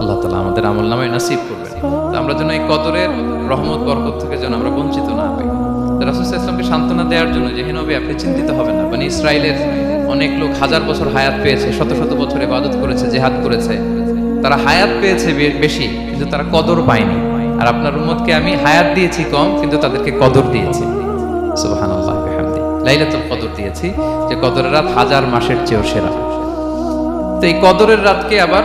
আল্লাহ তালা আমাদের আমল নামায় নাসিব করবেন। আমরা যেন এই কদরের রহমত, বরকত থেকে যেন আমরা বঞ্চিত না হই। রাসুল ইসলামকে সান্ত্বনা দেওয়ার জন্য যে হেনবে আপনি চিন্তিত হবেন না। মানে ইসরায়েলের অনেক লোক হাজার বছর হায়াত পেয়েছে, শত শত বছর ইবাদত করেছে, জেহাদ করেছে। তারা হায়াত পেয়েছে বেশি, কিন্তু তারা কদর পায়নি। আর আপনার উম্মতকে আমি হায়াত দিয়েছি কম, কিন্তু তাদেরকে কদর দিয়েছি। সুবহানাল্লাহ, বিহামদি। লাইলাতুল কদর দিয়েছি, যে কদরের রাত হাজার মাসের চেয়েও সেরা। তো এই কদরের রাতকে আবার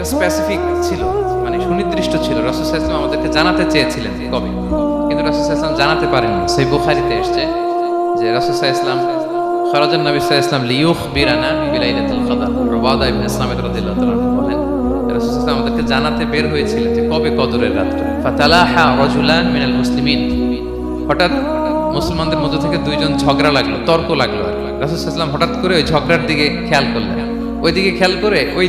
এটা স্পেসিফিক ছিল মানে সুনির্দিষ্ট ছিল। রাসুল আমাদেরকে জানাতে চেয়েছিলেন কবে? কিন্তু রাসুল জানাতে পারেননি। সেই বুখারিতে এসছে যে রাসুল ইসলাম খরাজান নবী লিউখ বিরানা রবাদা বলেন রাসুল আমাদেরকে জানাতে বের হয়েছিলেন যে কবে কদরের রাতটা ফাতালাহা রাজুলান মিনাল মুসলিমিন। হঠাৎ মুসলমানদের মধ্যে থেকে দুইজন ঝগড়া লাগল, তর্ক লাগল রাসুল ইসলাম হঠাৎ করে ওই ঝগড়ার দিকে খেয়াল করলেন। ওই দিকে খেয়াল করে ওই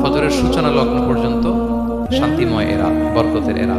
ফজরের সূচনা লগ্ন পর্যন্ত শান্তিময় এরা বরকতের এরা।